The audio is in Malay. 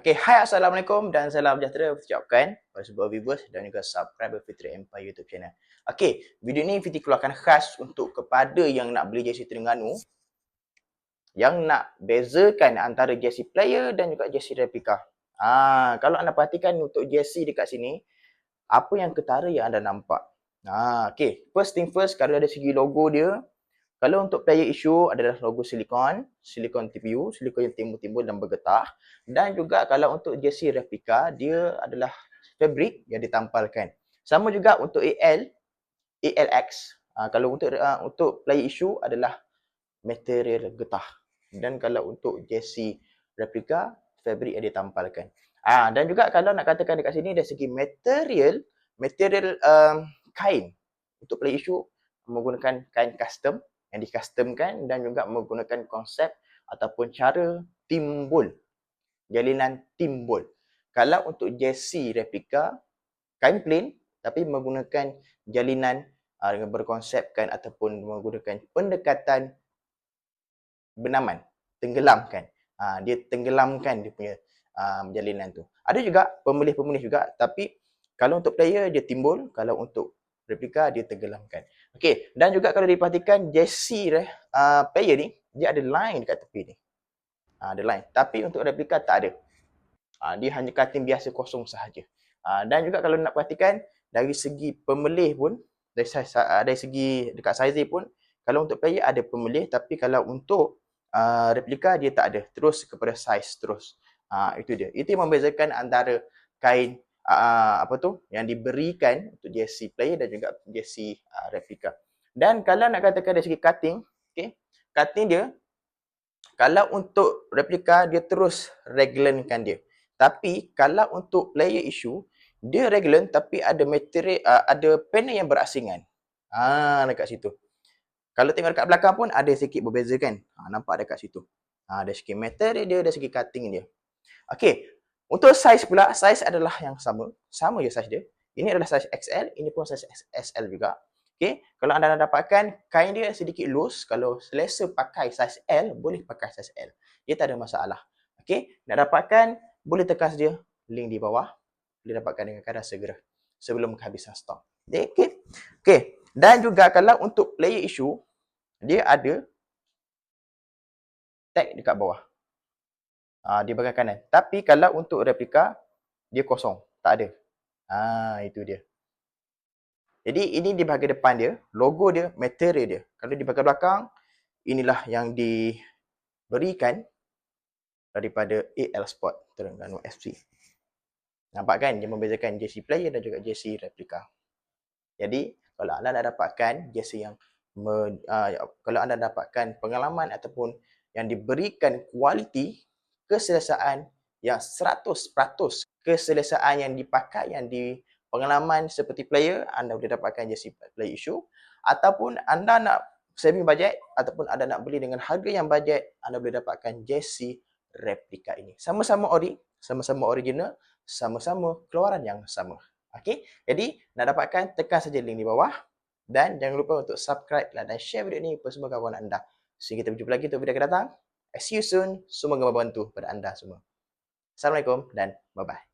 Okay, hai Assalamualaikum dan salam sejahtera ucapkan kepada semua viewers dan juga subscriber Fitri Empire YouTube channel. Okay, video ni Fitri keluarkan khas untuk kepada yang nak beli jersey Terengganu yang nak bezakan antara jersey player dan juga jersey replika. Ha, kalau anda perhatikan untuk jersey dekat sini, apa yang ketara yang anda nampak? Ha, okay, first thing first, kalau ada segi logo dia, kalau untuk player issue adalah logo silikon, silikon TPU, silikon yang timbul-timbul dan bergetah. Dan juga kalau untuk jersey replika, dia adalah fabric yang ditampalkan. Sama juga untuk AL, ALX. Uh, kalau untuk uh, untuk player issue adalah material getah. Dan kalau untuk jersey replika, fabric yang ditampalkan. Ah uh, dan juga kalau nak katakan dekat sini dari segi material, material um, kain untuk player issue menggunakan kain custom yang dicustomkan dan juga menggunakan konsep ataupun cara timbul jalinan timbul. Kalau untuk jersey replika kain plain tapi menggunakan jalinan uh, dengan berkonsepkan ataupun menggunakan pendekatan benaman tenggelamkan. Uh, dia tenggelamkan dia punya uh, jalinan tu. Ada juga pemilih-pemilih juga tapi kalau untuk player dia timbul kalau untuk replika dia tenggelamkan. Okey, dan juga kalau diperhatikan jersey uh, player ni dia ada line dekat tepi ni. Uh, ada line. Tapi untuk replika tak ada. Uh, dia hanya cutting biasa kosong sahaja. Uh, dan juga kalau nak perhatikan dari segi pemelih pun dari, uh, dari segi dekat size pun kalau untuk player ada pemelih tapi kalau untuk uh, replika dia tak ada. Terus kepada size terus. Uh, itu dia. Itu yang membezakan antara kain uh, apa tu yang diberikan untuk jersey player dan juga jersey uh, replika. Dan kalau nak katakan dari segi cutting, okey, cutting dia kalau untuk replika dia terus raglankan dia. Tapi kalau untuk player issue dia raglan tapi ada material uh, ada panel yang berasingan. Ah dekat situ. Kalau tengok dekat belakang pun ada sikit berbeza kan. Ha, nampak dekat situ. Ha, ada sikit material dia, ada sikit cutting dia. Okey, untuk size pula, size adalah yang sama. Sama je size dia. Ini adalah size XL, ini pun size SL juga. Okay. Kalau anda nak dapatkan, kain dia sedikit loose. Kalau selesa pakai size L, boleh pakai size L. Dia tak ada masalah. Okay. Nak dapatkan, boleh tekan saja link di bawah. Boleh dapatkan dengan keadaan segera. Sebelum kehabisan stok. Okay. Okay. Dan juga kalau untuk player issue, dia ada tag dekat bawah uh, di bahagian kanan. Tapi kalau untuk replika, dia kosong. Tak ada. Ah itu dia. Jadi ini di bahagian depan dia, logo dia, material dia. Kalau di bahagian belakang, inilah yang diberikan daripada AL Sport Terengganu FC. Nampak kan dia membezakan jersey player dan juga jersey replika. Jadi kalau anda nak dapatkan jersey yang me, uh, kalau anda dapatkan pengalaman ataupun yang diberikan kualiti keselesaan yang 100% keselesaan yang dipakai yang di pengalaman seperti player anda boleh dapatkan jersey play issue. Ataupun anda nak saving budget ataupun anda nak beli dengan harga yang budget anda boleh dapatkan jersey replika ini. Sama-sama ori sama-sama original sama-sama keluaran yang sama. Okey jadi nak dapatkan tekan saja link di bawah. Dan jangan lupa untuk subscribe dan share video ini kepada semua kawan anda. Sehingga kita berjumpa lagi untuk video akan datang I see you soon. Semoga membantu pada anda semua. Assalamualaikum dan bye-bye.